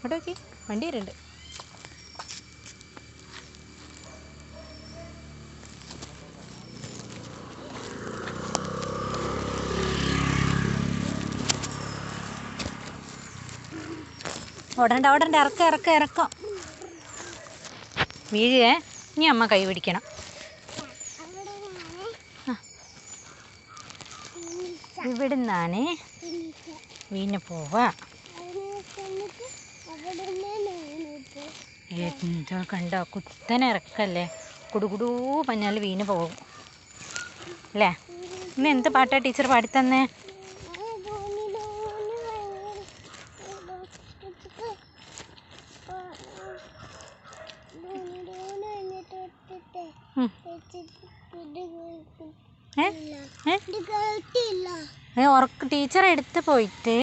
ഇവിടെ നോക്കി. വണ്ടി വരുന്നുണ്ട്. ഓടണ്ട ഓടണ്ട. ഇറക്കം ഇറക്കം ഇറക്കം. വീഴേ ഇനി അമ്മ കൈ പിടിക്കണം. ഇവിടുന്നാണ് വീണ് പോവാ. എന്താ കണ്ടോ? കുത്തനെ ഇറക്കല്ലേ? കുടുകുടൂ പഞ്ഞാൽ വീണ് പോകും. അല്ലേ? ഇന്ന് എന്ത് പാട്ടാ ടീച്ചർ പാടിത്തന്നേ. ഏ? ടീച്ചർ എടുത്ത് പോയിട്ട്